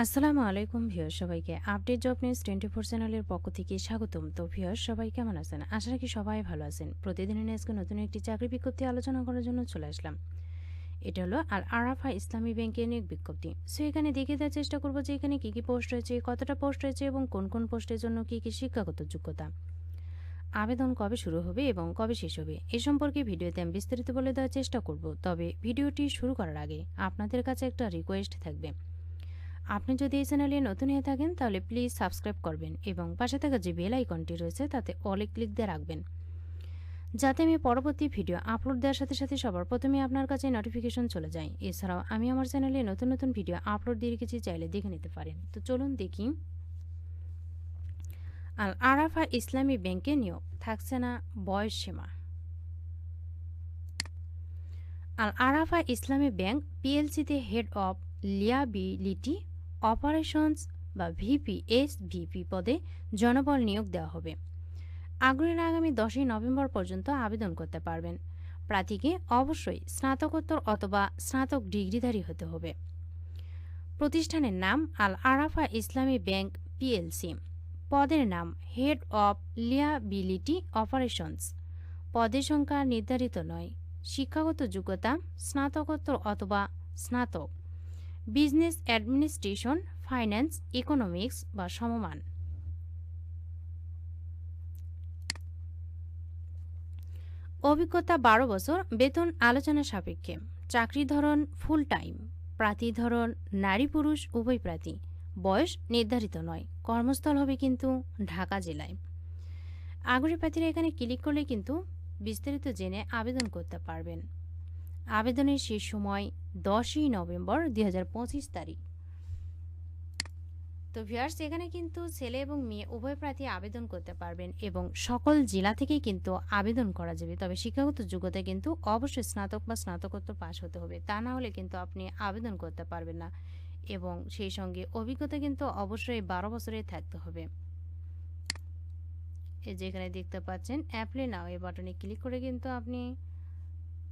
আসসালামু আলাইকুম ভিউয়ার সবাইকে update job news twenty four চ্যানেলের পক্ষ থেকে স্বাগতম। তো ভিউয়ার সবাই কেমন আছেন? আশা রাখি সবাই ভালো আছেন। প্রতিদিনের আজকে নতুন একটি চাকরি বিজ্ঞপ্তি আলোচনা করার জন্য চলে আসলাম। এটা হলো আর আরাফা ইসলামী ব্যাংকের নিয়োগ বিজ্ঞপ্তি। সো এখানে দেখে দেওয়ার চেষ্টা করব যে এখানে কী কী পোস্ট রয়েছে, কতটা পোস্ট রয়েছে এবং কোন কোন পোস্টের জন্য কী কী শিক্ষাগত যোগ্যতা। আবেদন কবে শুরু হবে এবং কবে শেষ হবে, এ সম্পর্কে ভিডিওতে আমি বিস্তারিত বলে দেওয়ার চেষ্টা করব। তবে ভিডিওটি শুরু করার আগে আপনাদের কাছে একটা রিকোয়েস্ট থাকবে। আপনি যদি এই চ্যানেলে নতুন হয়ে থাকেন, তাহলে প্লিজ সাবস্ক্রাইব করবেন এবং পাশে থাকা যে বেল আইকনটি রয়েছে, তাতে অলে ক্লিক দিয়ে রাখবেন। যাতে আমি পরবর্তী ভিডিও আপলোড দেওয়ার সাথে সাথে সবার প্রথমে আপনার কাছে নোটিফিকেশন চলে যায়। এছাড়াও আমি আমার চ্যানেলে নতুন নতুন ভিডিও আপলোড দিয়ে রেখেছি, চাইলে দেখে নিতে পারেন। তো চলুন দেখি। আল আরাফা ইসলামী ব্যাংকে নিয়োগ, থাকছে না বয়স সীমা। আল আরাফা ইসলামী ব্যাংক পিএলসিতে হেড অফ লিয়াবিলিটি অপারেশনস বা ভিপি এস ভিপি পদে জনবল নিয়োগ দেওয়া হবে। আগ্রহীরা আগামী দশই নভেম্বর পর্যন্ত আবেদন করতে পারবেন। প্রার্থীকে অবশ্যই স্নাতকোত্তর অথবা স্নাতক ডিগ্রিধারী হতে হবে। প্রতিষ্ঠানের নাম আল আরাফা ইসলামী ব্যাংক পিএলসি। পদের নাম হেড অব লিয়াবিলিটি অপারেশনস। পদের সংখ্যা নির্ধারিত নয়। শিক্ষাগত যোগ্যতা স্নাতকোত্তর অথবা স্নাতক। বিজনেস অ্যাডমিনিস্ট্রেশন, ফাইন্যান্স, ইকোনমিক্স বা সমমান। অভিজ্ঞতা বারো বছর, বেতন আলোচনা সাপেক্ষে। চাকরি ধরন ফুল টাইম প্রার্থী ধরন নারী পুরুষ, উভয় প্রার্থী। বয়স নির্ধারিত নয়। কর্মস্থল হবে কিন্তু ঢাকা জেলায়। আগ্রহী প্রার্থীরা এখানে ক্লিক করলে কিন্তু বিস্তারিত জেনে আবেদন করতে পারবেন। আবেদনের শেষ সময় দশই নভেম্বর দুই হাজার পঁচিশ তারিখ। তো ভিউয়ার্স এখানে কিন্তু ছেলে এবং মেয়ে উভয় প্রার্থী আবেদন করতে পারবেন এবং সকল জেলা থেকেই কিন্তু আবেদন করা যাবে। তবে শিক্ষাগত যোগ্যতা কিন্তু অবশ্যই স্নাতক বা স্নাতকোত্তর পাশ হতে হবে। তা না হলে কিন্তু আপনি আবেদন করতে পারবেন না এবং সেই সঙ্গে অভিজ্ঞতা কিন্তু অবশ্যই বারো বছরের থাকতে হবে। এই যে এখানে দেখতে পাচ্ছেন অ্যাপ্লাই নাও এই বাটনে ক্লিক করে কিন্তু আপনি